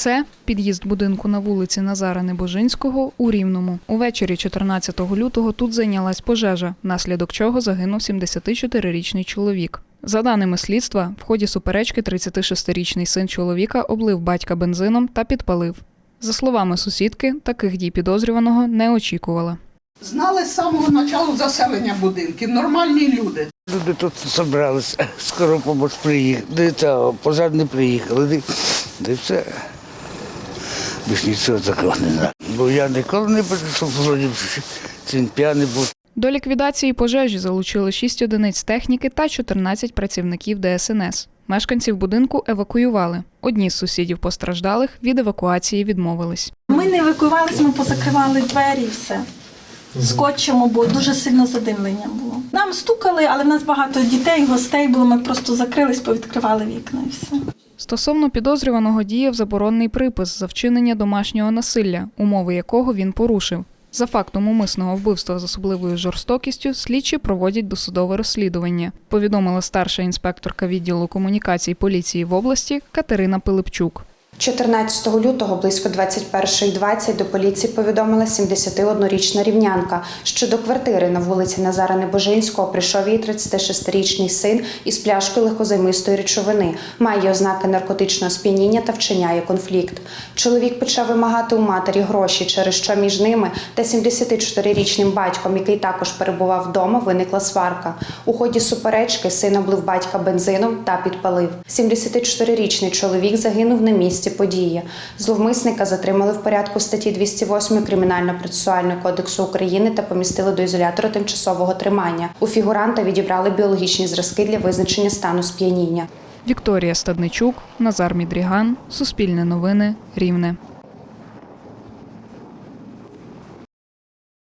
Це під'їзд будинку на вулиці Назара Небожинського у Рівному. Увечері 14 лютого тут зайнялась пожежа, внаслідок чого загинув 74-річний чоловік. За даними слідства, в ході суперечки 36-річний син чоловіка облив батька бензином та підпалив. За словами сусідки, таких дій підозрюваного не очікувала. Знали з самого початку заселення будинків, нормальні люди. Люди тут зібралися, скоро помощь приїхала, та пожар не приїхали, де все. Більш нічого такого не знаю. Бо я ніколи не бачив, вроді цим п'яний був. До ліквідації пожежі залучили 6 одиниць техніки та 14 працівників ДСНС. Мешканців будинку евакуювали. Одні з сусідів постраждалих від евакуації відмовились. Ми не евакуювалися, ми позакривали двері і все. Скотчем, бо дуже сильно задимлення було. Нам стукали, але в нас багато дітей, гостей було. Ми просто закрились, повідкривали вікна і все. Стосовно підозрюваного діяв заборонний припис за вчинення домашнього насилля, умови якого він порушив. За фактом умисного вбивства з особливою жорстокістю слідчі проводять досудове розслідування, повідомила старша інспекторка відділу комунікацій поліції в області Катерина Пилипчук. 14 лютого близько 21.20 до поліції повідомила 71-річна рівнянка, що до квартири на вулиці Назара Небожинського прийшов її 36-річний син із пляшкою легкозаймистої речовини, має ознаки наркотичного сп'яніння та вчиняє конфлікт. Чоловік почав вимагати у матері гроші, через що між ними та 74-річним батьком, який також перебував вдома, виникла сварка. У ході суперечки син облив батька бензином та підпалив. 74-річний чоловік загинув на місці події. Зловмисника затримали в порядку статті 208 Кримінально-процесуального кодексу України та помістили до ізолятора тимчасового тримання. У фігуранта відібрали біологічні зразки для визначення стану сп'яніння. Вікторія Стадничук, Назар Мідріган, Суспільне новини, Рівне.